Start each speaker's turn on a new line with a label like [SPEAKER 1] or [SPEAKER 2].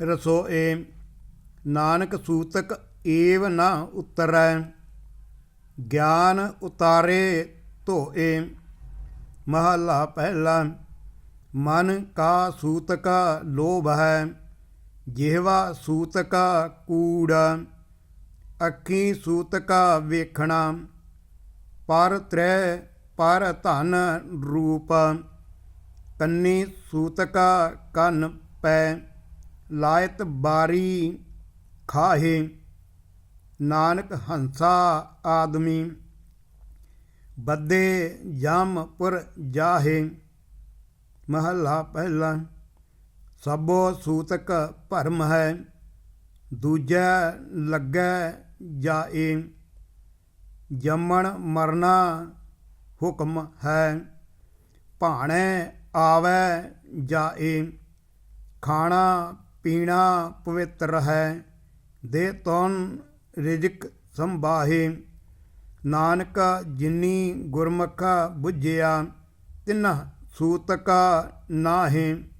[SPEAKER 1] रसो ए नानक सूतक एव न उत्तर। ज्ञान उतारे तो ए महला पहला। मन का सूतक लोभ। है जेहवा सूतक कूड़ अखी सूतक वेखना पर त्रै पर धन रूप। कन्नी सूतक कन पै। ਲਾਇਤ ਬਾਰੀ ਖਾਹੇ, ਨਾਨਕ ਹੰਸਾ ਆਦਮੀ, ਬੱਦੇ ਜਮਪੁਰ ਜਾਹੇ, ਮਹੱਲਾ ਪਹਿਲਾ, ਸਭੋ ਸੂਤਕ ਭਰਮ ਹੈ, ਦੂਜਾ ਲੱਗੈ ਜਾਏ, ਜੰਮਣ ਮਰਨਾ ਹੁਕਮ ਹੈ, ਭਾਣੇ ਆਵੈ ਜਾਏ, ਖਾਣਾ ਪੀਣਾ ਪਵਿੱਤਰ ਹੈ ਦੇ ਤਨ ਰਿਜਕ ਸੰਭਾਹੇ। ਨਾਨਕ ਜਿਨੀ ਗੁਰਮੁਖ ਬੁੱਝਿਆ ਤਿਨ ਸੂਤਕਾ ਨਾਹੇ।